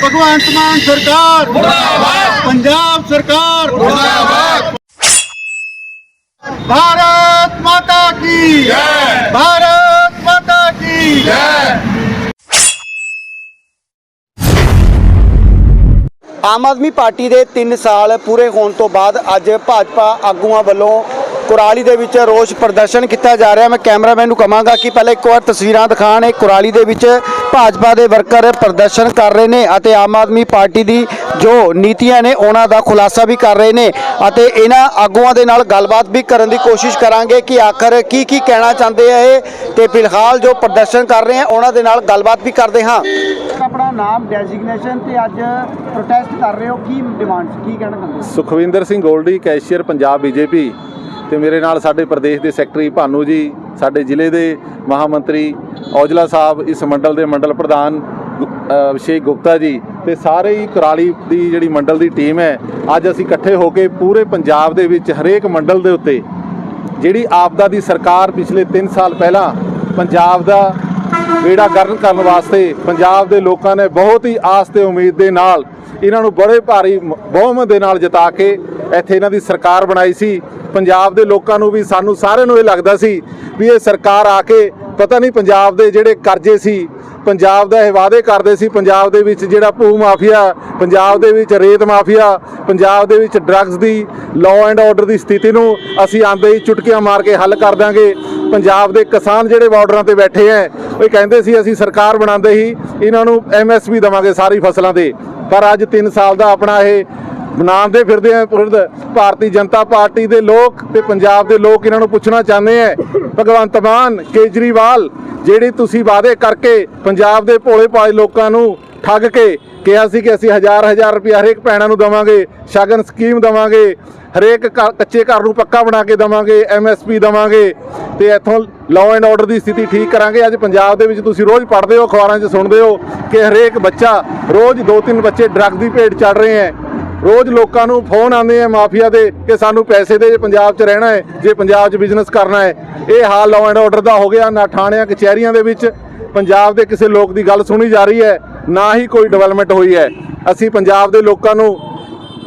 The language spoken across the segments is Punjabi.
ਭਗਵੰਤ ਮਾਨ ਸਰਕਾਰ ਮੁਰਦਾਬਾਦ ਪੰਜਾਬ ਸਰਕਾਰ ਮੁਰਦਾਬਾਦ भारत माता की जय भारत माता की जय ਆਮ ਆਦਮੀ ਪਾਰਟੀ ਦੇ 3 ਸਾਲ ਪੂਰੇ ਹੋਣ ਤੋਂ ਬਾਅਦ ਅੱਜ ਭਾਜਪਾ ਆਗੂਆਂ ਵੱਲੋਂ ਕੁਰਾਲੀ ਦੇ ਵਿੱਚ ਰੋਸ ਪ੍ਰਦਰਸ਼ਨ ਕੀਤਾ ਜਾ ਰਿਹਾ। ਮੈਂ ਕੈਮਰਾਮੈਨ ਨੂੰ ਕਹਾਂਗਾ ਕਿ ਪਹਿਲੇ ਇੱਕ ਵਾਰ ਤਸਵੀਰਾਂ ਦਿਖਾਣ। ਇਹ ਕੁਰਾਲੀ ਦੇ ਵਿੱਚ ਭਾਜਪਾ ਦੇ ਵਰਕਰ ਪ੍ਰਦਰਸ਼ਨ ਕਰ ਰਹੇ ਨੇ ਅਤੇ ਆਮ ਆਦਮੀ ਪਾਰਟੀ ਦੀ ਜੋ ਨੀਤੀਆਂ ਨੇ ਉਹਨਾਂ ਦਾ ਖੁਲਾਸਾ ਵੀ ਕਰ ਰਹੇ ਨੇ ਅਤੇ ਇਹਨਾਂ ਆਗੂਆਂ ਦੇ ਨਾਲ ਗੱਲਬਾਤ ਵੀ ਕਰਨ ਦੀ ਕੋਸ਼ਿਸ਼ ਕਰਾਂਗੇ ਕਿ ਆਖਰ ਕੀ ਕੀ ਕਹਿਣਾ ਚਾਹੁੰਦੇ ਆ ਇਹ। ਤੇ ਫਿਲਹਾਲ ਜੋ ਪ੍ਰਦਰਸ਼ਨ ਕਰ ਰਹੇ ਆ ਉਹਨਾਂ ਦੇ ਨਾਲ ਗੱਲਬਾਤ ਵੀ ਕਰਦੇ ਹਾਂ। ਆਪਣਾ ਨਾਮ ਡੈਜ਼ਿਗਨੇਸ਼ਨ ਤੇ ਅੱਜ ਪ੍ਰੋਟੈਸਟ ਕਰ ਰਹੇ ਹੋ। ਕੀ ਡਿਮਾਂਡ ਕੀ ਕਹਿਣਾ ਚਾਹੁੰਦੇ ਸੁਖਵਿੰਦਰ ਸਿੰਘ ਗੋਲਡੀ ਕੈਸ਼ੀਅਰ ਪੰਜਾਬ ਬੀਜੇਪੀ। ਤੇ ਮੇਰੇ ਨਾਲ ਸਾਡੇ ਪ੍ਰਦੇਸ਼ ਦੇ ਸੈਕਟਰੀ ਭਾਨੂ ਜੀ, ਸਾਡੇ ਜ਼ਿਲ੍ਹੇ ਦੇ ਮਹਾਮੰਤਰੀ ਔਜਲਾ ਸਾਹਿਬ, ਇਸ ਮੰਡਲ ਦੇ ਮੰਡਲ ਪ੍ਰਧਾਨ ਗੁ- ਅਭਿਸ਼ੇਕ ਗੁਪਤਾ ਜੀ ਤੇ ਸਾਰੇ ਹੀ ਕੁਰਾਲੀ ਦੀ ਜਿਹੜੀ ਮੰਡਲ ਦੀ ਟੀਮ ਹੈ, ਅੱਜ ਅਸੀਂ ਇਕੱਠੇ ਹੋ ਕੇ ਪੂਰੇ ਪੰਜਾਬ ਦੇ ਵਿੱਚ ਹਰੇਕ ਮੰਡਲ ਦੇ ਉੱਤੇ ਜਿਹੜੀ ਆਪਦਾ ਦੀ ਸਰਕਾਰ ਪਿਛਲੇ 3 ਸਾਲ ਪਹਿਲਾਂ ਪੰਜਾਬ ਦਾ ਬੇੜਾ ਗਰਕ ਕਰਨ ਵਾਸਤੇ ਪੰਜਾਬ ਦੇ ਲੋਕਾਂ ਨੇ ਬਹੁਤ ਹੀ ਆਸ ਤੇ ਉਮੀਦ ਦੇ ਨਾਲ ਇਹਨਾਂ ਨੂੰ ਬੜੇ ਭਾਰੀ ਬਹੁਮਤ ਦੇ ਨਾਲ ਜਿਤਾ ਕੇ ਇੱਥੇ ਇਹਨਾਂ ਦੀ ਸਰਕਾਰ ਬਣਾਈ ਸੀ। ਪੰਜਾਬ ਦੇ ਲੋਕਾਂ ਨੂੰ ਵੀ, ਸਾਨੂੰ ਸਾਰਿਆਂ ਨੂੰ ਇਹ ਲੱਗਦਾ ਸੀ ਵੀ ਇਹ ਸਰਕਾਰ ਆ ਕੇ ਪਤਾ ਨਹੀਂ ਪੰਜਾਬ ਦੇ ਜਿਹੜੇ ਕਰਜ਼ੇ ਸੀ, ਪੰਜਾਬ ਦਾ ਇਹ ਵਾਅਦੇ ਕਰਦੇ ਸੀ, ਪੰਜਾਬ ਦੇ ਵਿੱਚ ਜਿਹੜਾ ਭੂ ਮਾਫੀਆ, ਪੰਜਾਬ ਦੇ ਵਿੱਚ ਰੇਤ ਮਾਫੀਆ, ਪੰਜਾਬ ਦੇ ਵਿੱਚ ਡਰੱਗਸ ਦੀ ਲਾਅ ਐਂਡ ਆਰਡਰ ਦੀ ਸਥਿਤੀ ਨੂੰ ਅਸੀਂ ਆਂਦੇ ਹੀ ਚੁਟਕੀਆਂ ਮਾਰ ਕੇ ਹੱਲ ਕਰ ਦਾਂਗੇ ਪੰਜਾਬ ਦੇ ਕਿਸਾਨ ਜਿਹੜੇ ਬਾਰਡਰਾਂ ਤੇ ਬੈਠੇ ਐ, ਉਹ ਇਹ ਕਹਿੰਦੇ ਸੀ ਅਸੀਂ ਸਰਕਾਰ ਬਣਾਉਂਦੇ ਹੀ, ਇਹਨਾਂ ਨੂੰ ਐਮਐਸਪੀ ਦਵਾਂਗੇ ਸਾਰੀ ਫਸਲਾਂ ਤੇ ਪਰ ਅੱਜ 3 ਸਾਲ ਦਾ ਆਪਣਾ ਇਹ ਬਣਾਉਂਦੇ ਫਿਰਦੇ ਆ ਪੁਰਦ ਭਾਰਤੀ ਜਨਤਾ ਪਾਰਟੀ ਦੇ ਲੋਕ ਤੇ ਪੰਜਾਬ ਦੇ ਲੋਕ ਇਹਨਾਂ ਨੂੰ ਪੁੱਛਣਾ ਚਾਹੁੰਦੇ ਐ ਭਗਵੰਤ ਮਾਨ, ਕੇਜਰੀਵਾਲ, ਜਿਹੜੀ ਤੁਸੀਂ ਵਾਅਦੇ ਕਰਕੇ ਪੰਜਾਬ ਦੇ ਭੋਲੇ ਭਾਲੇ ਲੋਕਾਂ ਨੂੰ ਠੱਗ ਕੇ ਕਿਹਾ ਸੀ ਕਿ ਅਸੀਂ ਹਜ਼ਾਰ ਹਜ਼ਾਰ ਰੁਪਏ ਹਰੇਕ ਭੈਣਾਂ ਨੂੰ ਦਵਾਂਗੇ, ਸ਼ਗਨ ਸਕੀਮ ਦਵਾਂਗੇ, ਹਰੇਕ ਘਰ- ਕੱਚੇ ਘਰ ਨੂੰ ਪੱਕਾ ਬਣਾ ਕੇ ਦਵਾਂਗੇ ਐਮਐਸਪੀ ਦਵਾਂਗੇ, ਤੇ ਇੱਥੋਂ ਲਾਅ ਐਂਡ ਆਰਡਰ ਦੀ ਸਥਿਤੀ ਠੀਕ ਕਰਾਂਗੇ। ਅੱਜ ਪੰਜਾਬ ਦੇ ਵਿੱਚ ਤੁਸੀਂ ਰੋਜ਼ ਪੜ੍ਹਦੇ ਹੋ, ਅਖਬਾਰਾਂ 'ਚ ਸੁਣਦੇ ਹੋ ਕਿ ਹਰੇਕ ਬੱਚਾ ਰੋਜ਼ ਦੋ ਤਿੰਨ ਬੱਚੇ ਡਰੱਗ ਦੀ ਭੇਟ ਚੜ ਰਹੇ ਹੈ। ਰੋਜ਼ ਲੋਕਾਂ ਨੂੰ ਫੋਨ ਆਉਂਦੇ ਆ ਮਾਫੀਆ ਦੇ ਕਿ ਸਾਨੂੰ ਪੈਸੇ ਦੇ, ਜੇ ਪੰਜਾਬ 'ਚ ਰਹਿਣਾ ਹੈ, ਜੇ ਪੰਜਾਬ 'ਚ ਬਿਜ਼ਨਸ ਕਰਨਾ ਹੈ। ਇਹ ਹਾਲ ਲਾਅ ਐਂਡ ਆਰਡਰ ਦਾ ਹੋ ਗਿਆ, ਨਾ ਥਾਣਿਆਂ, ਕਚਹਿਰੀਆਂ ਦੇ ਵਿੱਚ। ਪੰਜਾਬ ਦੇ ਕਿਸੇ ਲੋਕ ਦੀ ਗੱਲ ਸੁਣੀ ਜਾ ਰਹੀ ਹੈ, ਨਾ ਹੀ ਕੋਈ ਡਿਵੈਲਪਮੈਂਟ ਹੋਈ ਹੈ। ਅਸੀਂ ਪੰਜਾਬ ਦੇ ਲੋਕਾਂ ਨੂੰ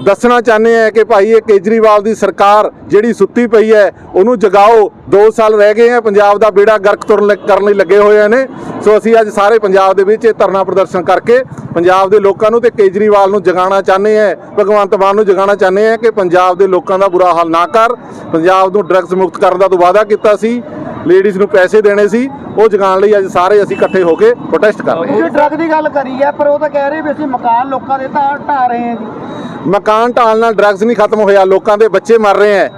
ਦੱਸਣਾ ਚਾਹੁੰਦੇ ਆ ਕਿ ਭਾਈ ਇਹ ਕੇਜਰੀਵਾਲ ਦੀ ਸਰਕਾਰ ਜਿਹੜੀ ਸੁੱਤੀ ਪਈ ਹੈ ਉਹਨੂੰ ਜਗਾਓ। 2 ਸਾਲ ਰਹਿ ਗਏ ਆ ਪੰਜਾਬ ਦਾ ਬੇੜਾ ਗਰਕ ਤੁਰਨ ਕਰਨ ਲਈ ਲੱਗੇ ਹੋਏ ਨੇ ਸੋ ਅਸੀਂ ਅੱਜ ਸਾਰੇ ਪੰਜਾਬ ਦੇ ਵਿੱਚ ਇਹ ਧਰਨਾ ਪ੍ਰਦਰਸ਼ਨ ਕਰਕੇ ਪੰਜਾਬ ਦੇ ਲੋਕਾਂ ਨੂੰ ਤੇ ਕੇਜਰੀਵਾਲ ਨੂੰ ਜਗਾਉਣਾ ਚਾਹੁੰਦੇ ਆ ਭਗਵੰਤ ਮਾਨ ਨੂੰ ਜਗਾਉਣਾ ਚਾਹੁੰਦੇ ਆ ਕਿ ਪੰਜਾਬ ਦੇ ਲੋਕਾਂ ਦਾ ਬੁਰਾ ਹਾਲ ਨਾ ਕਰ। ਪੰਜਾਬ ਨੂੰ ਡਰੱਗਸ ਮੁਕਤ ਕਰਨ ਦਾ ਤੂੰ ਵਾਅਦਾ ਕੀਤਾ ਸੀ ਲੇਡੀਜ਼ ਨੂੰ ਪੈਸੇ ਦੇਣੇ ਸੀ ਉਹ ਜਗਾਉਣ ਲਈ ਅੱਜ ਸਾਰੇ ਅਸੀਂ ਇਕੱਠੇ ਹੋ ਕੇ ਪ੍ਰੋਟੈਸਟ ਕਰ ਰਹੇ ਹਾਂ। ਤੁਸੀਂ ਡਰੱਗ ਦੀ ਗੱਲ ਕਰੀ ਹੈ ਪਰ ਉਹ ਤਾਂ ਕਹਿ ਰਹੇ ਵੀ ਅਸੀਂ ਮਕਾਨ ਲੋਕਾਂ ਦੇ ਤਾਂ ਢਾ ਰਹੇ ਹਾਂ ਜੀ। ਮਕਾਨ ਢਾਲ ਨਾਲ ਡਰੱਗਸ ਨਹੀਂ ਖਤਮ ਹੋਇਆ ਲੋਕਾਂ ਦੇ ਬੱਚੇ ਮਰ ਰਹੇ ਹੈ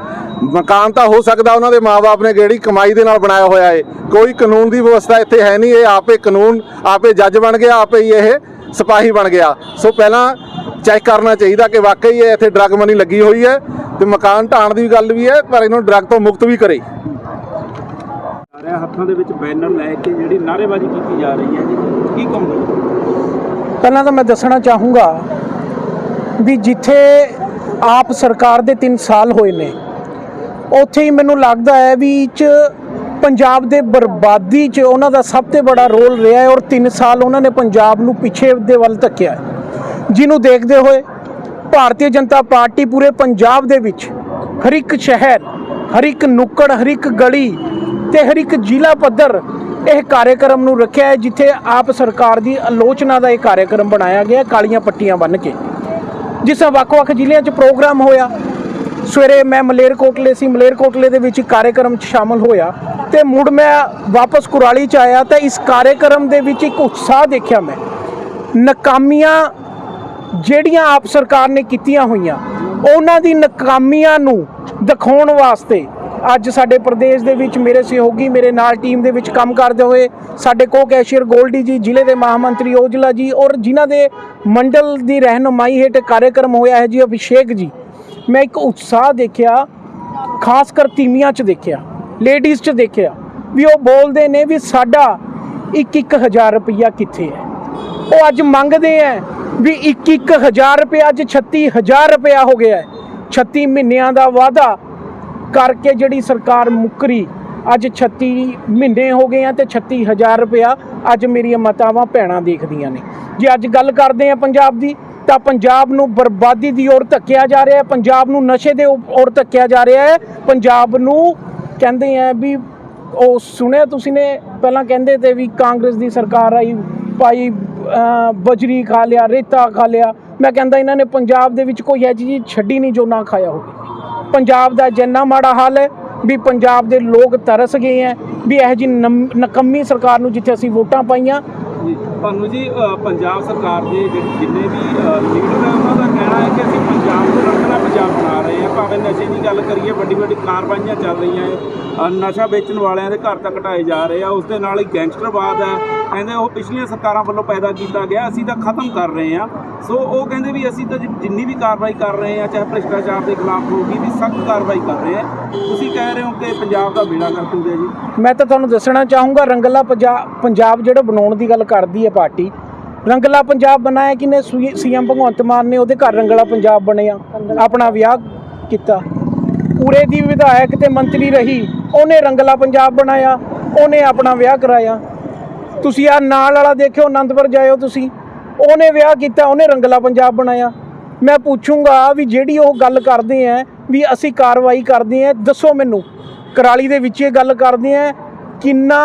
ਮਕਾਨ ਤਾਂ ਹੋ ਸਕਦਾ ਉਹਨਾਂ ਦੇ ਮਾਪੇ ਨੇ ਜਿਹੜੀ ਕਮਾਈ ਦੇ ਨਾਲ ਬਣਾਇਆ ਹੋਇਆ ਹੈ ਕੋਈ ਕਾਨੂੰਨ ਦੀ ਵਿਵਸਥਾ ਇੱਥੇ ਹੈ ਨਹੀਂ ਇਹ ਆਪੇ ਕਾਨੂੰਨ ਆਪੇ ਜੱਜ ਬਣ ਗਿਆ ਆਪੇ ਹੀ ਇਹ ਸਿਪਾਹੀ ਬਣ ਗਿਆ। ਸੋ ਪਹਿਲਾਂ ਚੈੱਕ ਕਰਨਾ ਚਾਹੀਦਾ ਕਿ ਵਾਕਈ ਇਹ ਇੱਥੇ ਡਰੱਗ ਮਨੀ ਲੱਗੀ ਹੋਈ ਹੈ ਤੇ ਮਕਾਨ ਢਾਣ ਦੀ ਗੱਲ ਵੀ ਹੈ ਪਰ ਇਹਨੂੰ ਡਰੱਗ ਤੋਂ ਮੁਕਤ ਵੀ ਕਰੇ। ਆ ਰਿਹਾ ਹੱਥਾਂ ਦੇ ਵਿੱਚ ਬੈਨਰ ਲੈ ਕੇ ਜਿਹੜੀ ਨਾਅਰੇਬਾਜ਼ੀ ਕੀਤੀ ਜਾ ਰਹੀ ਹੈ ਜੀ। ਕੀ ਕਹੋਗੇ? ਪਹਿਲਾਂ ਤਾਂ ਮੈਂ ਦੱਸਣਾ ਚਾਹੂੰਗਾ ਵੀ ਜਿੱਥੇ ਆਪ ਸਰਕਾਰ ਦੇ 3 ਸਾਲ ਹੋਏ ਨੇ, ਉੱਥੇ ਹੀ ਮੈਨੂੰ ਲੱਗਦਾ ਹੈ ਵੀ 'ਚ ਪੰਜਾਬ ਦੇ ਬਰਬਾਦੀ 'ਚ ਉਹਨਾਂ ਦਾ ਸਭ ਤੋਂ ਬੜਾ ਰੋਲ ਰਿਹਾ ਹੈ ਔਰ 3 ਸਾਲ ਉਹਨਾਂ ਨੇ ਪੰਜਾਬ ਨੂੰ ਪਿੱਛੇ ਦੇ ਵੱਲ ਧੱਕਿਆ ਜਿਹਨੂੰ ਦੇਖਦੇ ਹੋਏ ਭਾਰਤੀ ਜਨਤਾ ਪਾਰਟੀ ਪੂਰੇ ਪੰਜਾਬ ਦੇ ਵਿੱਚ ਹਰ ਇੱਕ ਸ਼ਹਿਰ, ਹਰ ਇੱਕ ਨੁੱਕੜ, ਹਰ ਇੱਕ ਗਲੀ ਤੇ ਹਰ ਇੱਕ ਜ਼ਿਲ੍ਹਾ ਪੱਧਰ ਇਹ ਕਾਰਜਕ੍ਰਮ ਨੂੰ ਰੱਖਿਆ ਹੈ, ਜਿੱਥੇ ਆਪ ਸਰਕਾਰ ਦੀ ਆਲੋਚਨਾ ਦਾ ਇਹ ਕਾਰਜਕ੍ਰਮ ਬਣਾਇਆ ਗਿਆ ਕਾਲੀਆਂ ਪੱਟੀਆਂ ਬੰਨ੍ਹ ਕੇ। ਜਿਸ ਤਰ੍ਹਾਂ ਵੱਖ-ਵੱਖ ਜ਼ਿਲ੍ਹਿਆਂ 'ਚ ਪ੍ਰੋਗਰਾਮ ਹੋਇਆ, ਸਵੇਰੇ ਮੈਂ ਮਲੇਰਕੋਟਲੇ ਸੀ, ਮਲੇਰਕੋਟਲੇ ਦੇ ਵਿੱਚ ਇੱਕ ਕਾਰਜਕ੍ਰਮ 'ਚ ਸ਼ਾਮਲ ਹੋਇਆ ਤੇ ਮੁੜ ਮੈਂ ਵਾਪਸ ਕੁਰਾਲੀ 'ਚ ਆਇਆ ਤਾਂ ਇਸ ਕਾਰਜਕ੍ਰਮ ਦੇ ਵਿੱਚ ਇੱਕ ਉਤਸ਼ਾਹ ਦੇਖਿਆ ਮੈਂ। ਨਕਾਮੀਆਂ ਜਿਹੜੀਆਂ ਆਪ ਸਰਕਾਰ ਨੇ ਕੀਤੀਆਂ ਹੋਈਆਂ, ਉਹਨਾਂ ਦੀ ਨਕਾਮੀਆਂ ਨੂੰ ਦਿਖਾਉਣ ਵਾਸਤੇ ਅੱਜ ਸਾਡੇ ਪ੍ਰਦੇਸ਼ ਦੇ ਵਿੱਚ ਮੇਰੇ ਸਹਿਯੋਗੀ ਮੇਰੇ ਨਾਲ ਟੀਮ ਦੇ ਵਿੱਚ ਕੰਮ ਕਰਦੇ ਹੋਏ ਸਾਡੇ ਕੋ ਕੈਸ਼ੀਅਰ ਗੋਲਡੀ ਜੀ, ਜ਼ਿਲ੍ਹੇ ਦੇ ਮਹਾਮੰਤਰੀ ਔਜਲਾ ਜੀ ਔਰ ਜਿਨ੍ਹਾਂ ਦੇ ਮੰਡਲ ਦੀ ਰਹਿਨੁਮਾਈ ਹੇਠ ਕਾਰਜਕ੍ਰਮ ਹੋਇਆ ਹੈ ਜੀ ਅਭਿਸ਼ੇਕ ਜੀ। ਮੈਂ ਇੱਕ ਉਤਸ਼ਾਹ ਦੇਖਿਆ, ਖਾਸ ਕਰ ਤੀਮੀਆਂ 'ਚ ਦੇਖਿਆ ਲੇਡੀਜ਼ 'ਚ ਦੇਖਿਆ ਵੀ ਉਹ ਬੋਲਦੇ ਨੇ ਵੀ ਸਾਡਾ 1-1000 ਰੁਪਈਆ ਕਿੱਥੇ ਹੈ। ਉਹ ਅੱਜ ਮੰਗਦੇ ਆ ਵੀ 1-1000 ਰੁਪਇਆ ਅੱਜ 36000 ਰੁਪਇਆ ਹੋ ਗਿਆ ਹੈ। 36 ਮਹੀਨਿਆਂ ਦਾ ਵਾਅਦਾ ਕਰਕੇ ਜਿਹੜੀ ਸਰਕਾਰ ਮੁੱਕਰੀ, ਅੱਜ 36 ਮਹੀਨੇ ਹੋ ਗਏ ਆ ਤੇ 36000 ਰੁਪਇਆ ਅੱਜ ਮੇਰੀਆਂ ਮਾਤਾਵਾਂ, ਭੈਣਾਂ ਦੇਖਦੀਆਂ ਨੇ। ਜੇ ਅੱਜ ਗੱਲ ਕਰਦੇ ਆ ਪੰਜਾਬ ਦੀ, ਤਾਂ ਪੰਜਾਬ ਨੂੰ ਬਰਬਾਦੀ ਦੀ ਔਰ ਧੱਕਿਆ ਜਾ ਰਿਹਾ ਹੈ, ਪੰਜਾਬ ਨੂੰ ਨਸ਼ੇ ਦੇ ਔਰ ਧੱਕਿਆ ਜਾ ਰਿਹਾ ਹੈ। ਪੰਜਾਬ ਨੂੰ ਕਹਿੰਦੇ ਆ ਵੀ, ਉਹ ਸੁਣਿਆ ਤੁਸੀਂ ਨੇ, ਪਹਿਲਾਂ ਕਹਿੰਦੇ ਤੇ ਵੀ ਕਾਂਗਰਸ ਦੀ ਸਰਕਾਰ ਆਈ, ਭਾਈ ਬਜਰੀ ਖਾ ਲਿਆ, ਰੇਤਾ ਖਾ ਲਿਆ। ਮੈਂ ਕਹਿੰਦਾ ਇਹਨਾਂ ਨੇ ਪੰਜਾਬ ਦੇ ਵਿੱਚ ਕੋਈ ਐਜੀ ਚੀਜ਼ ਛੱਡੀ ਨਹੀਂ ਜੋ ਨਾ ਖਾਇਆ ਹੋਵੇ। ਪੰਜਾਬ ਦਾ ਜਿੰਨਾ ਮਾੜਾ ਹਾਲ ਹੈ, ਵੀ ਪੰਜਾਬ ਦੇ ਲੋਕ ਤਰਸ ਗਏ ਹੈ, ਵੀ ਇਹ ਜੀ ਨਕੰਮੀ ਸਰਕਾਰ ਨੂੰ ਜਿੱਥੇ ਅਸੀਂ ਵੋਟਾਂ ਪਾਈਆਂ ਤੁਹਾਨੂੰ ਜੀ ਪੰਜਾਬ ਸਰਕਾਰ ਦੇ ਜਿਹੜੇ ਜਿੰਨੇ ਵੀ ਲੀਡਰ ਹੈ ਉਹਨਾਂ ਦਾ ਕਹਿਣਾ ਹੈ ਕਿ ਅਸੀਂ ਪੰਜਾਬ ਨੂੰ ਰੰਗਲਾ ਪੰਜਾਬ ਬਣਾ ਰਹੇ ਹਾਂ। ਭਾਵੇਂ ਨਸ਼ੇ ਦੀ ਗੱਲ ਕਰੀਏ ਵੱਡੀ ਵੱਡੀ ਕਾਰਵਾਈਆਂ ਚੱਲ ਰਹੀਆਂ ਹੈ ਨਸ਼ਾ ਵੇਚਣ ਵਾਲਿਆਂ ਦੇ ਘਰ ਤੱਕ ਘਟਾਏ ਜਾ ਰਹੇ ਆ। ਉਸ ਦੇ ਨਾਲ ਹੀ ਗੈਂਗਸਟਰਵਾਦ ਹੈ। ਕਹਿੰਦੇ ਉਹ ਪਿਛਲੀਆਂ ਸਰਕਾਰਾਂ ਵੱਲੋਂ ਪੈਦਾ ਕੀਤਾ ਗਿਆ, ਅਸੀਂ ਤਾਂ ਖਤਮ ਕਰ ਰਹੇ ਹਾਂ। ਸੋ ਉਹ ਕਹਿੰਦੇ ਵੀ ਅਸੀਂ ਤਾਂ ਜਿੰਨੀ ਵੀ ਕਾਰਵਾਈ ਕਰ ਰਹੇ ਹਾਂ, ਚਾਹੇ ਭ੍ਰਿਸ਼ਟਾਚਾਰ ਦੇ ਖਿਲਾਫ ਹੋਊਗੀ, ਵੀ ਸਖਤ ਕਾਰਵਾਈ ਕਰ ਰਹੇ ਹਾਂ। ਤੁਸੀਂ ਕਹਿ ਰਹੇ ਹੋ ਕਿ ਪੰਜਾਬ ਦਾ ਬੇੜਾ ਕਰ ਦੂਗੇ ਜੀ? ਮੈਂ ਤਾਂ ਤੁਹਾਨੂੰ ਦੱਸਣਾ ਚਾਹੂੰਗਾ, ਰੰਗਲਾ ਪੰਜਾਬ ਪੰਜਾਬ ਜਿਹੜਾ ਬਣਾਉਣ ਦੀ ਗੱਲ ਕਰਦੀ ਹੈ ਪਾਰਟੀ। ਰੰਗਲਾ ਪੰਜਾਬ ਬਣਾਇਆ ਕਿਨੇ ਸੀਐਮ ਭਗਵੰਤ ਮਾਨ ਨੇ ਉਹਦੇ ਘਰ ਰੰਗਲਾ ਪੰਜਾਬ ਬਣਿਆ। ਆਪਣਾ ਵਿਆਹ ਕੀਤਾ। ਉਰੇ ਦੀ ਵਿਧਾਇਕ ਤੇ ਮੰਤਰੀ ਰਹੀ ਉਹਨੇ ਰੰਗਲਾ ਪੰਜਾਬ ਬਣਾਇਆ ਉਹਨੇ ਆਪਣਾ ਵਿਆਹ ਕਰਾਇਆ। ਤੁਸੀਂ ਆ ਨਾਲ ਵਾਲਾ ਦੇਖਿਓ ਆਨੰਦਪੁਰ ਜਾਇਓ ਤੁਸੀਂ। ਉਹਨੇ ਵਿਆਹ ਕੀਤਾ ਉਹਨੇ ਰੰਗਲਾ ਪੰਜਾਬ ਬਣਾਇਆ। ਮੈਂ ਪੁੱਛੂੰਗਾ ਵੀ ਜਿਹੜੀ ਉਹ ਗੱਲ ਕਰਦੇ ਆ ਵੀ ਅਸੀਂ ਕਾਰਵਾਈ ਕਰਦੇ ਆ ਦੱਸੋ ਮੈਨੂੰ। ਕਰਾਲੀ ਦੇ ਵਿੱਚ ਇਹ ਗੱਲ ਕਰਦੇ ਆ ਕਿੰਨਾ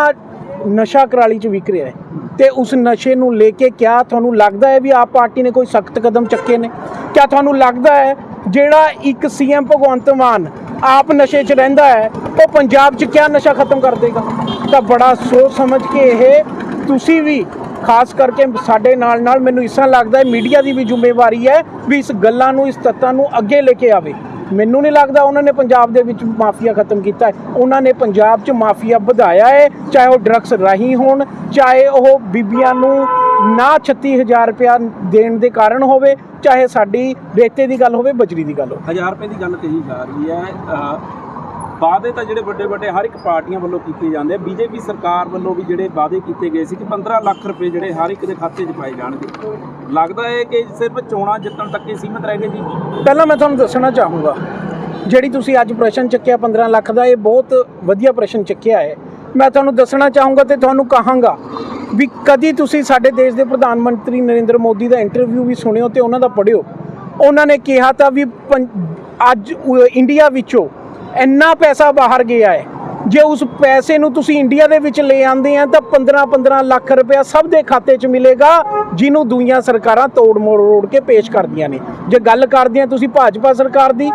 ਨਸ਼ਾ ਕਰਾਲੀ 'ਚ ਵਿਕ ਰਿਹਾ ਹੈ। ਤੇ ਉਸ ਨਸ਼ੇ ਨੂੰ ਲੈ ਕੇ ਕਿਆ ਤੁਹਾਨੂੰ ਲੱਗਦਾ ਹੈ ਵੀ ਆਪ ਪਾਰਟੀ ਨੇ ਕੋਈ ਸਖਤ ਕਦਮ ਚੱਕੇ ਨੇ? ਕਿਆ ਤੁਹਾਨੂੰ ਲੱਗਦਾ ਹੈ ਜਿਹੜਾ ਇੱਕ ਸੀਐਮ ਭਗਵੰਤ ਮਾਨ ਆਪ ਨਸ਼ੇ 'ਚ ਰਹਿੰਦਾ ਹੈ, ਉਹ ਪੰਜਾਬ 'ਚ ਕਿਆ ਨਸ਼ਾ ਖਤਮ ਕਰ ਦੇਗਾ? ਤਾਂ ਬੜਾ ਸੋਚ ਸਮਝ ਕੇ ਇਹ ਤੁਸੀਂ ਵੀ, ਖਾਸ ਕਰਕੇ ਸਾਡੇ ਨਾਲ ਨਾਲ ਮੈਨੂੰ ਇਸ ਤਰ੍ਹਾਂ ਲੱਗਦਾ ਹੈ, ਮੀਡੀਆ ਦੀ ਵੀ ਜ਼ਿੰਮੇਵਾਰੀ ਹੈ ਵੀ ਇਸ ਗੱਲਾਂ ਨੂੰ, ਇਸ ਤੱਤਾਂ ਨੂੰ ਅੱਗੇ ਲੈ ਕੇ ਆਵੇ। ਮੈਨੂੰ ਨਹੀਂ ਲੱਗਦਾ ਉਹਨਾਂ ਨੇ ਪੰਜਾਬ ਦੇ ਵਿੱਚ ਮਾਫੀਆ ਖਤਮ ਕੀਤਾ ਹੈ। ਉਹਨਾਂ ਨੇ ਪੰਜਾਬ 'ਚ ਮਾਫੀਆ ਵਧਾਇਆ ਹੈ, ਚਾਹੇ ਉਹ ਡਰੱਗਸ ਰਾਹੀਂ ਹੋਣ, ਚਾਹੇ ਉਹ ਬੀਬੀਆਂ ਨੂੰ ਨਾ 36000 ਰੁਪਇਆ ਦੇਣ ਦੇ ਕਾਰਨ ਹੋਵੇ, ਚਾਹੇ ਸਾਡੀ ਰੇਤੇ ਦੀ ਗੱਲ ਹੋਵੇ, ਬਜਰੀ ਦੀ ਗੱਲ ਹੋਵੇ। 1000 ਰੁਪਏ ਦੀ ਗੱਲ ਕਹੀ ਜਾ ਰਹੀ ਹੈ ਵਾਅਦੇ ਤਾਂ ਜਿਹੜੇ ਵੱਡੇ ਵੱਡੇ ਹਰ ਇੱਕ ਪਾਰਟੀਆਂ ਵੱਲੋਂ ਕੀਤੇ ਜਾਂਦੇ ਆ। ਬੀਜੇਪੀ ਸਰਕਾਰ ਵੱਲੋਂ ਵੀ ਜਿਹੜੇ ਵਾਅਦੇ ਕੀਤੇ ਗਏ ਸੀ ਕਿ 15 ਲੱਖ ਰੁਪਏ ਜਿਹੜੇ ਹਰ ਇੱਕ ਦੇ ਖਾਤੇ 'ਚ ਪਾਏ ਜਾਣਗੇ। ਲੱਗਦਾ ਹੈ ਕਿ ਸਿਰਫ ਚੋਣਾਂ ਜਿੱਤਣ ਤੱਕ ਹੀ ਸੀਮਿਤ ਰਹਿ ਗਏ ਜੀ। ਪਹਿਲਾਂ ਮੈਂ ਤੁਹਾਨੂੰ ਦੱਸਣਾ ਚਾਹੂੰਗਾ, ਜਿਹੜੀ ਤੁਸੀਂ ਅੱਜ ਪ੍ਰਸ਼ਨ ਚੱਕਿਆ 15 ਲੱਖ ਦਾ, ਇਹ ਬਹੁਤ ਵਧੀਆ ਪ੍ਰਸ਼ਨ ਚੱਕਿਆ ਹੈ। ਮੈਂ ਤੁਹਾਨੂੰ ਦੱਸਣਾ ਚਾਹੂੰਗਾ ਤੇ ਤੁਹਾਨੂੰ ਕਹਾਂਗਾ ਵੀ ਕਦੀ ਤੁਸੀਂ ਸਾਡੇ ਦੇਸ਼ ਦੇ ਪ੍ਰਧਾਨ ਮੰਤਰੀ ਨਰਿੰਦਰ ਮੋਦੀ ਦਾ ਇੰਟਰਵਿਊ ਵੀ ਸੁਣਿਓ ਤੇ ਉਹਨਾਂ ਦਾ ਪੜ੍ਹਿਓ। ਉਹਨਾਂ ਨੇ ਕਿਹਾ ਤਾਂ ਵੀ ਪੰ- ਅੱਜ ਇੰਡੀਆ ਵਿੱਚੋਂ ਇੰਨਾ ਪੈਸਾ ਬਾਹਰ ਗਿਆ ਹੈ। ਜੇ ਉਸ ਪੈਸੇ ਨੂੰ ਤੁਸੀਂ ਇੰਡੀਆ ਦੇ ਵਿੱਚ ਲੈ ਆਂਦੇ ਆ, ਤਾਂ 15 15 ਲੱਖ ਰੁਪਇਆ ਸਭ ਦੇ ਖਾਤੇ 'ਚ ਮਿਲੇਗਾ, ਜਿਹਨੂੰ ਦੁਨੀਆ ਸਰਕਾਰਾਂ ਤੋੜ ਮੋੜ ਰੋੜ ਕੇ ਪੇਸ਼ ਕਰਦੀਆਂ ਨੇ। ਜੇ ਗੱਲ ਕਰਦੇ ਆ ਤੁਸੀਂ ਭਾਜਪਾ ਸਰਕਾਰ ਦੀ,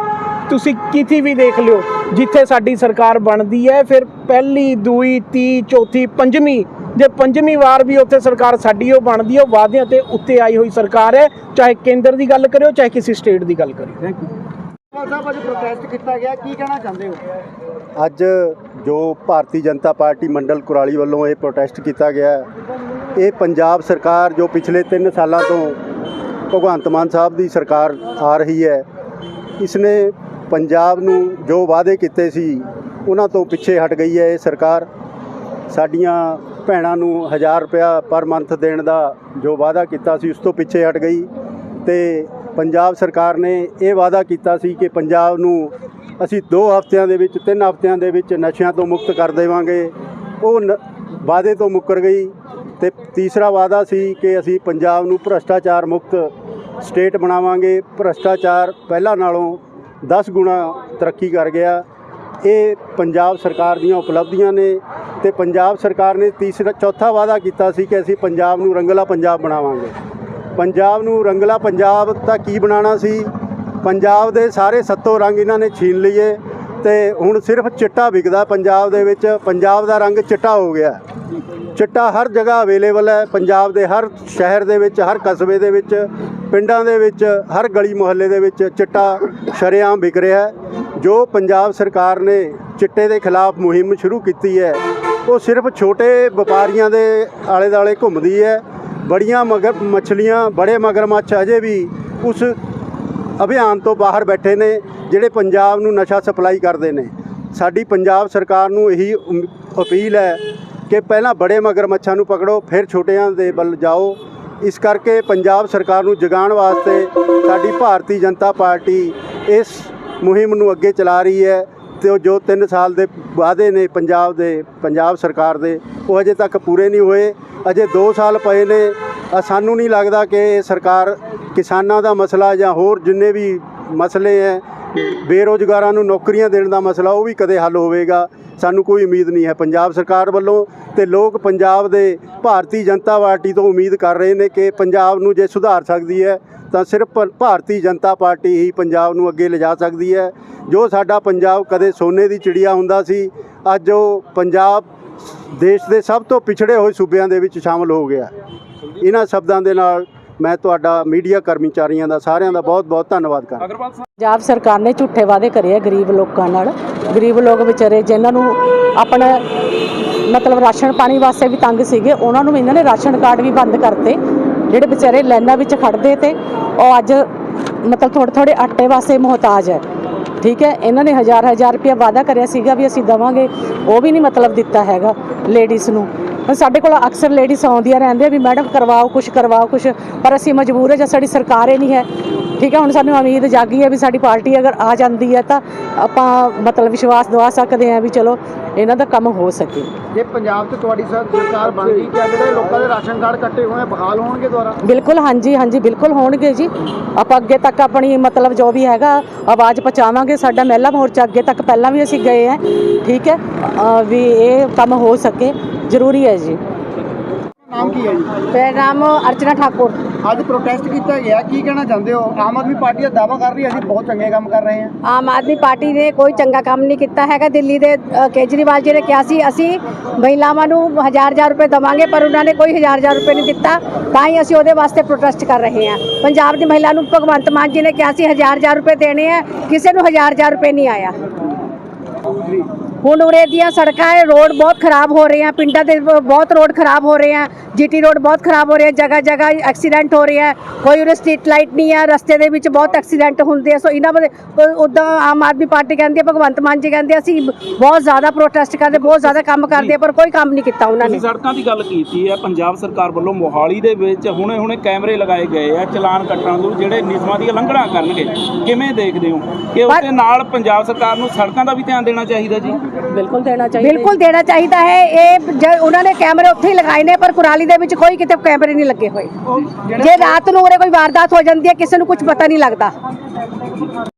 ਤੁਸੀਂ ਕਿਥੀ ਵੀ ਦੇਖ ਲਿਓ, ਜਿੱਥੇ ਸਾਡੀ ਸਰਕਾਰ ਬਣਦੀ ਹੈ, ਫਿਰ ਪਹਿਲੀ, ਦੂਈ ਤੀ ਚੌਥੀ, ਪੰਜਵੀਂ, ਜੇ ਪੰਜਵੀਂ ਵਾਰ ਵੀ ਉੱਥੇ ਸਰਕਾਰ ਸਾਡੀ ਉਹ ਬਣਦੀ ਹੈ, ਉਹ ਵਾਅਦਿਆਂ ਤੇ ਉੱਤੇ ਆਈ ਹੋਈ ਸਰਕਾਰ ਹੈ, ਚਾਹੇ ਕੇਂਦਰ ਦੀ ਗੱਲ ਕਰਿਓ, ਚਾਹੇ ਕਿਸੇ ਸਟੇਟ ਦੀ ਗੱਲ ਕਰਿਓ। ਥੈਂਕ ਯੂ ਸਾਹਿਬ ਅੱਜ ਪ੍ਰੋਟੈਸਟ ਕੀਤਾ ਗਿਆ, ਕੀ ਕਹਿਣਾ ਚਾਹੁੰਦੇ ਹੋ? ਅੱਜ ਜੋ ਭਾਰਤੀ ਜਨਤਾ ਪਾਰਟੀ ਮੰਡਲ ਕੁਰਾਲੀ ਵੱਲੋਂ ਇਹ ਪ੍ਰੋਟੈਸਟ ਕੀਤਾ ਗਿਆ ਇਹ ਪੰਜਾਬ ਸਰਕਾਰ ਜੋ ਪਿਛਲੇ 3 ਸਾਲਾਂ ਤੋਂ ਭਗਵੰਤ ਮਾਨ ਸਾਹਿਬ ਦੀ ਸਰਕਾਰ ਆ ਰਹੀ ਹੈ, ਇਸਨੇ ਪੰਜਾਬ ਨੂੰ ਜੋ ਵਾਅਦੇ ਕੀਤੇ ਸੀ, ਉਹਨਾਂ ਤੋਂ ਪਿੱਛੇ ਹਟ ਗਈ ਹੈ ਇਹ ਸਰਕਾਰ। ਸਾਡੀਆਂ ਭੈਣਾਂ ਨੂੰ 1000 ਰੁਪਇਆ ਪਰ ਮੰਥ ਦੇਣ ਦਾ ਜੋ ਵਾਅਦਾ ਕੀਤਾ ਸੀ, ਉਸ ਤੋਂ ਪਿੱਛੇ ਹਟ ਗਈ ਤੇ ਪੰਜਾਬ ਸਰਕਾਰ ਨੇ ਇਹ ਵਾਅਦਾ ਕੀਤਾ ਸੀ ਕਿ ਪੰਜਾਬ ਨੂੰ ਅਸੀਂ 2 ਹਫ਼ਤਿਆਂ ਦੇ ਵਿੱਚ 3 ਹਫ਼ਤਿਆਂ ਦੇ ਵਿੱਚ ਨਸ਼ਿਆਂ ਤੋਂ ਮੁਕਤ ਕਰ ਦੇਵਾਂਗੇ। ਉਹ ਨ- ਵਾਅਦੇ ਤੋਂ ਮੁੱਕਰ ਗਈ ਤੇ ਤੀਸਰਾ ਵਾਅਦਾ ਸੀ ਕਿ ਅਸੀਂ ਪੰਜਾਬ ਨੂੰ ਭ੍ਰਸ਼ਟਾਚਾਰ ਮੁਕਤ ਸਟੇਟ ਬਣਾਵਾਂਗੇ। ਭ੍ਰਸ਼ਟਾਚਾਰ ਪਹਿਲਾਂ ਨਾਲੋਂ 10 ਗੁਣਾ ਤਰੱਕੀ ਕਰ ਗਿਆ। ਇਹ ਪੰਜਾਬ ਸਰਕਾਰ ਦੀਆਂ ਉਪਲਬਧੀਆਂ ਨੇ ਤੇ ਪੰਜਾਬ ਸਰਕਾਰ ਨੇ ਤੀਸਰਾ, ਚੌਥਾ ਵਾਅਦਾ ਕੀਤਾ ਸੀ ਕਿ ਅਸੀਂ ਪੰਜਾਬ ਨੂੰ ਰੰਗਲਾ ਪੰਜਾਬ ਬਣਾਵਾਂਗੇ। ਪੰਜਾਬ ਨੂੰ ਰੰਗਲਾ ਪੰਜਾਬ ਤਾਂ ਕੀ ਬਣਾਉਣਾ ਸੀ? ਪੰਜਾਬ ਦੇ ਸਾਰੇ ਸੱਤੋਂ ਰੰਗ ਇਹਨਾਂ ਨੇ ਛੀਨ ਲਈਏ ਤੇ ਹੁਣ ਸਿਰਫ ਚਿੱਟਾ ਵਿਕਦਾ ਪੰਜਾਬ ਦੇ ਵਿੱਚ। ਪੰਜਾਬ ਦਾ ਰੰਗ ਚਿੱਟਾ ਹੋ ਗਿਆ। ਚਿੱਟਾ ਹਰ ਜਗ੍ਹਾ ਅਵੇਲੇਬਲ ਹੈ। ਪੰਜਾਬ ਦੇ ਹਰ ਸ਼ਹਿਰ ਦੇ ਵਿੱਚ, ਹਰ ਕਸਬੇ ਦੇ ਵਿੱਚ, ਪਿੰਡਾਂ ਦੇ ਵਿੱਚ, ਹਰ ਗਲੀ ਮੁਹੱਲੇ ਦੇ ਵਿੱਚ ਚਿੱਟਾ ਸ਼ਰੇਆਮ ਵਿਕ ਰਿਹਾ ਹੈ। ਜੋ ਪੰਜਾਬ ਸਰਕਾਰ ਨੇ ਚਿੱਟੇ ਦੇ ਖਿਲਾਫ ਮੁਹਿੰਮ ਸ਼ੁਰੂ ਕੀਤੀ ਹੈ, ਉਹ ਸਿਰਫ ਛੋਟੇ ਵਪਾਰੀਆਂ ਦੇ ਆਲੇ ਦਾਲੇ ਘੁੰਮਦੀ ਹੈ। ਬੜੀਆਂ ਮਗਰ ਮੱਛਲੀਆਂ, ਬੜੇ ਮਗਰਮੱਛ ਅਜੇ ਵੀ ਉਸ ਅਭਿਆਨ ਤੋਂ ਬਾਹਰ ਬੈਠੇ ਨੇ, ਜਿਹੜੇ ਪੰਜਾਬ ਨੂੰ ਨਸ਼ਾ ਸਪਲਾਈ ਕਰਦੇ ਨੇ। ਸਾਡੀ ਪੰਜਾਬ ਸਰਕਾਰ ਨੂੰ ਇਹੀ ਅਪੀਲ ਹੈ ਕਿ ਪਹਿਲਾਂ ਬੜੇ ਮਗਰਮੱਛਾਂ ਨੂੰ ਪਕੜੋ, ਫਿਰ ਛੋਟਿਆਂ ਦੇ ਵੱਲ ਜਾਓ। ਇਸ ਕਰਕੇ ਪੰਜਾਬ ਸਰਕਾਰ ਨੂੰ ਜਗਾਉਣ ਵਾਸਤੇ ਸਾਡੀ ਭਾਰਤੀ ਜਨਤਾ ਪਾਰਟੀ ਇਸ ਮੁਹਿੰਮ ਨੂੰ ਅੱਗੇ ਚਲਾ ਰਹੀ ਹੈ ਤੇ ਉਹ ਜੋ 3 ਸਾਲ ਦੇ ਵਾਅਦੇ ਨੇ ਪੰਜਾਬ ਦੇ, ਪੰਜਾਬ ਸਰਕਾਰ ਦੇ, ਉਹ ਅਜੇ ਤੱਕ ਪੂਰੇ ਨਹੀਂ ਹੋਏ। ਅਜੇ 2 ਸਾਲ ਪਏ ਨੇ। ਸਾਨੂੰ ਨਹੀਂ ਲੱਗਦਾ ਕਿ ਸਰਕਾਰ ਕਿਸਾਨਾਂ ਦਾ ਮਸਲਾ ਜਾਂ ਹੋਰ ਜਿੰਨੇ ਵੀ ਮਸਲੇ ਹੈ ਬੇਰੋਜ਼ਗਾਰਾਂ ਨੂੰ ਨੌਕਰੀਆਂ ਦੇਣ ਦਾ ਮਸਲਾ, ਉਹ ਵੀ ਕਦੇ ਹੱਲ ਹੋਵੇਗਾ। ਸਾਨੂੰ ਕੋਈ ਉਮੀਦ ਨਹੀਂ ਹੈ। ਪੰਜਾਬ ਸਰਕਾਰ ਵੱਲੋਂ ਤੇ ਲੋਕ ਪੰਜਾਬ ਦੇ ਭਾਰਤੀ ਜਨਤਾ ਪਾਰਟੀ ਤੋਂ ਉਮੀਦ ਕਰ ਰਹੇ ਨੇ ਕਿ ਪੰਜਾਬ ਨੂੰ ਜੇ ਸੁਧਾਰ ਸਕਦੀ ਹੈ, ਤਾਂ ਸਿਰਫ ਭਾਰਤੀ ਜਨਤਾ ਪਾਰਟੀ ਹੀ ਪੰਜਾਬ ਨੂੰ ਅੱਗੇ ਲਿਜਾ ਸਕਦੀ ਹੈ। ਜੋ ਸਾਡਾ ਪੰਜਾਬ ਕਦੇ ਸੋਨੇ ਦੀ ਚਿੜੀਆ ਹੁੰਦਾ ਸੀ, ਅੱਜ ਉਹ ਪੰਜਾਬ ਦੇਸ਼ ਦੇ ਸਭ ਤੋਂ ਪਿਛੜੇ ਹੋਏ ਸੂਬਿਆਂ ਦੇ ਵਿੱਚ ਸ਼ਾਮਲ ਹੋ ਗਿਆ। ਇਹਨਾਂ ਸ਼ਬਦਾਂ ਦੇ ਨਾਲ ਮੈਂ ਤੁਹਾਡਾ ਮੀਡੀਆ ਕਰਮਚਾਰੀਆਂ ਦਾ ਸਾਰਿਆਂ ਦਾ ਬਹੁਤ ਬਹੁਤ ਧੰਨਵਾਦ ਕਰਦਾ। ਪੰਜਾਬ ਸਰਕਾਰ ਨੇ ਝੂਠੇ ਵਾਅਦੇ ਕਰੇ ਆ ਗਰੀਬ ਲੋਕਾਂ ਨਾਲ। ਗਰੀਬ ਲੋਕ ਵਿਚਾਰੇ ਜਿਨ੍ਹਾਂ ਨੂੰ ਆਪਣਾ ਮਤਲਬ ਰਾਸ਼ਨ ਪਾਣੀ ਵਾਸਤੇ ਵੀ ਤੰਗ ਸੀਗੇ ਉਹਨਾਂ ਨੂੰ ਇਹਨਾਂ ਨੇ ਰਾਸ਼ਨ ਕਾਰਡ ਵੀ ਬੰਦ ਕਰਤੇ ਜਿਹੜੇ ਵਿਚਾਰੇ ਲਾਈਨਾਂ ਵਿੱਚ ਖੜਦੇ ਤੇ ਉਹ ਅੱਜ ਮਤਲਬ ਥੋੜੇ ਥੋੜੇ ਆਟੇ ਵਾਸਤੇ ਮੁਹਤਾਜ ਹੈ। ਠੀਕ ਹੈ? ਇਹਨਾਂ ਨੇ ਹਜ਼ਾਰ ਹਜ਼ਾਰ ਰੁਪਇਆ ਵਾਅਦਾ ਕਰਿਆ ਸੀਗਾ ਵੀ ਅਸੀਂ ਦਵਾਂਗੇ। ਉਹ ਵੀ ਨਹੀਂ ਮਤਲਬ ਦਿੱਤਾ ਹੈਗਾ ਲੇਡੀਜ਼ ਨੂੰ। ਸਾਡੇ ਕੋਲ ਅਕਸਰ ਲੇਡੀਜ਼ ਆਉਂਦੀਆਂ ਰਹਿੰਦੀਆਂ ਵੀ ਮੈਡਮ ਕਰਵਾਓ ਕੁਝ ਕਰਵਾਓ ਕੁਝ ਪਰ ਅਸੀਂ ਮਜਬੂਰ ਹੈ ਜਾਂ ਸਾਡੀ ਸਰਕਾਰ ਹੀ ਨਹੀਂ ਹੈ। ਠੀਕ ਹੈ ਹੁਣ ਸਾਨੂੰ ਉਮੀਦ ਜਾਗੀ ਹੈ ਵੀ ਸਾਡੀ ਪਾਰਟੀ ਅਗਰ ਆ ਜਾਂਦੀ ਹੈ ਤਾਂ ਆਪਾਂ ਮਤਲਬ ਵਿਸ਼ਵਾਸ ਦਵਾ ਸਕਦੇ ਹਾਂ ਵੀ ਚਲੋ ਇਹਨਾਂ ਦਾ ਕੰਮ ਹੋ ਸਕੇ। ਜੇ ਪੰਜਾਬ 'ਚ ਤੁਹਾਡੀ ਸਰ- ਸਰਕਾਰ ਬਣ ਗਈ ਕਿ ਜਿਹੜੇ ਲੋਕਾਂ ਦੇ ਰਾਸ਼ਨ ਕਾਰਡ ਕੱਟੇ ਹੋਏ ਆ ਬਹਾਲ ਹੋਣਗੇ ਦੁਬਾਰਾ? ਬਿਲਕੁਲ ਹਾਂਜੀ ਹਾਂਜੀ ਬਿਲਕੁਲ ਹੋਣਗੇ ਜੀ। ਆਪਾਂ ਅੱਗੇ ਤੱਕ ਆਪਣੀ ਮਤਲਬ ਜੋ ਵੀ ਹੈਗਾ ਆਵਾਜ਼ ਪਹੁੰਚਾਵਾਂਗੇ ਸਾਡਾ ਮਹਿਲਾ ਮੋਰਚਾ ਅੱਗੇ ਤੱਕ ਪਹਿਲਾਂ ਵੀ ਅਸੀਂ ਗਏ ਹਾਂ। ਠੀਕ ਹੈ ਵੀ ਇਹ ਕੰਮ ਹੋ ਸਕੇ। ਜ਼ਰੂਰੀ ਹੈ ਜੀ। ਨਾਮ ਕੀ ਹੈ ਜੀ? ਮੇਰਾ ਨਾਮ ਅਰਚਨਾ ਠਾਕੁਰ। ਅੱਜ ਪ੍ਰੋਟੈਸਟ ਕੀਤਾ ਗਿਆ। ਕੀ ਕਹਿਣਾ ਚਾਹੁੰਦੇ ਹੋ? ਆਮ ਆਦਮੀ ਪਾਰਟੀ ਦਾ ਦਾਅਵਾ ਕਰ ਰਹੀ ਹੈ। ਅਸੀਂ ਬਹੁਤ ਚੰਗੇ ਕੰਮ ਕਰ ਰਹੇ ਹਾਂ। ਆਮ ਆਦਮੀ ਪਾਰਟੀ ਨੇ ਕੋਈ ਚੰਗਾ ਕੰਮ ਨਹੀਂ ਕੀਤਾ ਹੈਗਾ। ਦਿੱਲੀ ਦੇ ਅ, ਕੇਜਰੀਵਾਲ ਜੀ ਨੇ ਕਿਹਾ ਸੀ ਅਸੀਂ ਮਹਿਲਾਵਾਂ ਨੂੰ ਹਜ਼ਾਰ ਹਜ਼ਾਰ ਰੁਪਏ ਦਵਾਂਗੇ ਪਰ ਉਹਨਾਂ ਨੇ ਕੋਈ ਹਜ਼ਾਰ ਹਜ਼ਾਰ ਰੁਪਏ ਨਹੀਂ ਦਿੱਤਾ। ਤਾਂ ਹੀ ਅਸੀਂ ਉਹਦੇ ਵਾਸਤੇ ਪ੍ਰੋਟੈਸਟ ਕਰ ਰਹੇ ਹਾਂ। ਪੰਜਾਬ ਦੀ ਮਹਿਲਾ ਨੂੰ ਭਗਵੰਤ ਮਾਨ ਜੀ ਨੇ ਕਿਹਾ ਸੀ ਹਜ਼ਾਰ ਹਜ਼ਾਰ ਰੁਪਏ ਦੇਣੇ ਆ। ਕਿਸੇ ਨੂੰ ਹਜ਼ਾਰ ਹਜ਼ਾਰ ਰੁਪਏ ਨਹੀਂ ਆਇਆ। ਹੁਣ ਉਰੇ ਦੀਆਂ ਸੜਕਾਂ ਹੈ ਰੋਡ ਬਹੁਤ ਖਰਾਬ ਹੋ ਰਹੇ ਆ ਪਿੰਡਾਂ ਦੇ ਬਹੁਤ ਰੋਡ ਖਰਾਬ ਹੋ ਰਹੇ ਆ ਜੀਟੀ ਰੋਡ ਬਹੁਤ ਖਰਾਬ ਹੋ ਰਹੇ ਆ ਜਗ੍ਹਾ ਜਗ੍ਹਾ ਐਕਸੀਡੈਂਟ ਹੋ ਰਹੇ ਆ ਕੋਈ ਉਰੇ ਸਟਰੀਟ ਲਾਈਟ ਨਹੀਂ ਆ ਰਸਤੇ ਦੇ ਵਿੱਚ ਬਹੁਤ ਐਕਸੀਡੈਂਟ ਹੁੰਦੇ ਆ ਸੋ ਇਹਨਾਂ ਬਾਰੇ ਉਦਾਂ ਆਮ ਆਦਮੀ ਪਾਰਟੀ ਕਹਿੰਦੀ ਹੈ ਭਗਵੰਤ ਮਾਨ ਜੀ ਕਹਿੰਦੇ ਅਸੀਂ ਬਹੁਤ ਜ਼ਿਆਦਾ ਪ੍ਰੋਟੈਸਟ ਕਰਦੇ ਬਹੁਤ ਜ਼ਿਆਦਾ ਕੰਮ ਕਰਦੇ ਆ ਪਰ ਕੋਈ ਕੰਮ ਨਹੀਂ ਕੀਤਾ ਉਹਨਾਂ ਨੇ। ਸੜਕਾਂ ਦੀ ਗੱਲ ਕੀਤੀ ਹੈ ਪੰਜਾਬ ਸਰਕਾਰ ਵੱਲੋਂ ਮੋਹਾਲੀ ਦੇ ਵਿੱਚ ਹੁਣੇ ਹੁਣੇ ਕੈਮਰੇ ਲਗਾਏ ਗਏ ਆ ਚਲਾਨ ਕੱਟਣ ਨੂੰ ਜਿਹੜੇ ਨਿਯਮਾਂ ਦੀ ਉਲੰਘਣਾ ਕਰਨਗੇ ਕਿਵੇਂ ਦੇਖਦੇ ਹੋ? ਕਿ ਉਹਦੇ ਨਾਲ ਪੰਜਾਬ ਸਰਕਾਰ ਨੂੰ ਸੜਕਾਂ ਦਾ ਵੀ ਧਿਆਨ ਦੇਣਾ ਚਾਹੀਦਾ ਜੀ? ਬਿਲਕੁਲ ਦੇਣਾ ਚਾਹੀਦਾ। ਬਿਲਕੁਲ ਦੇਣਾ ਚਾਹੀਦਾ ਹੈ। ਇਹ ਜ- ਉਹਨਾਂ ਨੇ ਕੈਮਰੇ ਉੱਥੇ ਹੀ ਲਗਾਏ ਨੇ ਪਰ ਕੁਰਾਲੀ ਦੇ ਵਿੱਚ ਕੋਈ ਕਿਤੇ ਕੈਮਰੇ ਨਹੀਂ ਲੱਗੇ ਹੋਏ। ਜੇ ਰਾਤ ਨੂੰ ਉਰੇ ਕੋਈ ਵਾਰਦਾਤ ਹੋ ਜਾਂਦੀ ਹੈ ਕਿਸੇ ਨੂੰ ਕੁਝ ਪਤਾ ਨਹੀਂ ਲੱਗਦਾ।